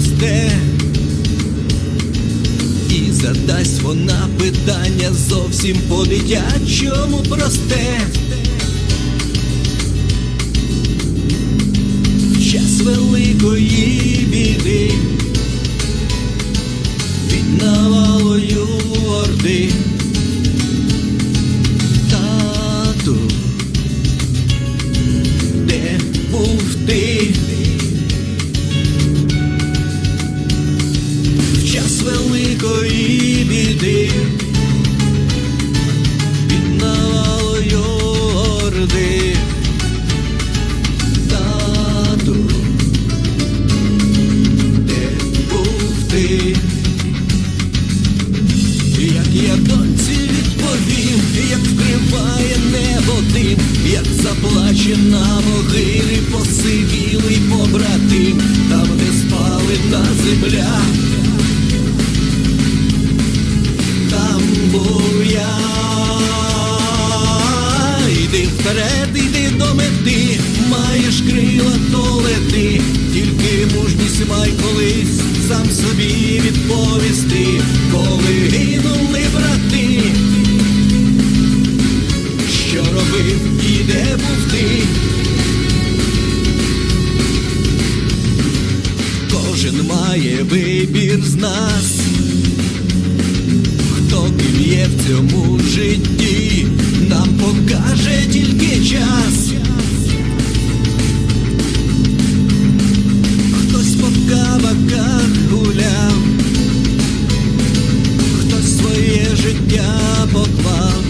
зросте, і задасть вона питання зовсім по дитячому просте. Час великої. Великої під навалою орди. Тату, де був ти? Як я доньці відповім, як вкриває небо дим, як заплаче на могилі посивілий побратим, там, де спали та земля, май колись сам собі відповісти, коли гинули брати, що робив і де був ти. Кожен має вибір з нас, хто ким є в цьому життя поклав.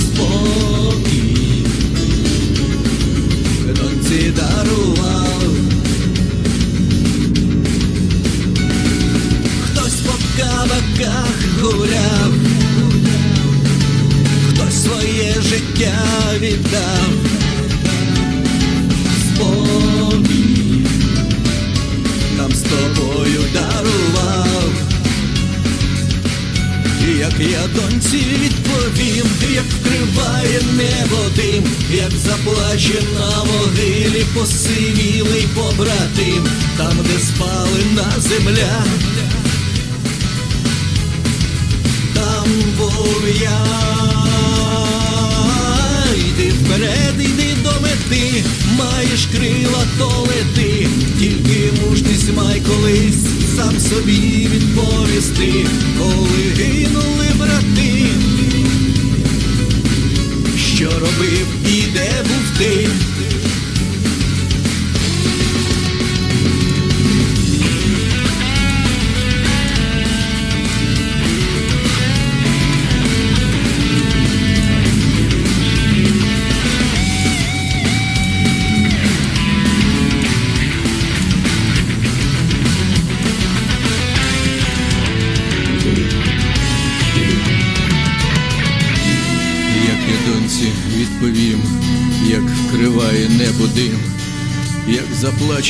Спокій доньці дарував. Хтось по кабаках гуляв, хтось своє життя віддав. Я доньці відповім, як вкриває небо дим, як заплаче на могилі посивілий побратим, там, де спалена земля, там був я. Йди вперед, йди до мети, маєш крила, то лети, тільки мужність май колись сам собі відповісти, коли гинули брати, що робив Я відповім, як вкриває небо дим, як заплаче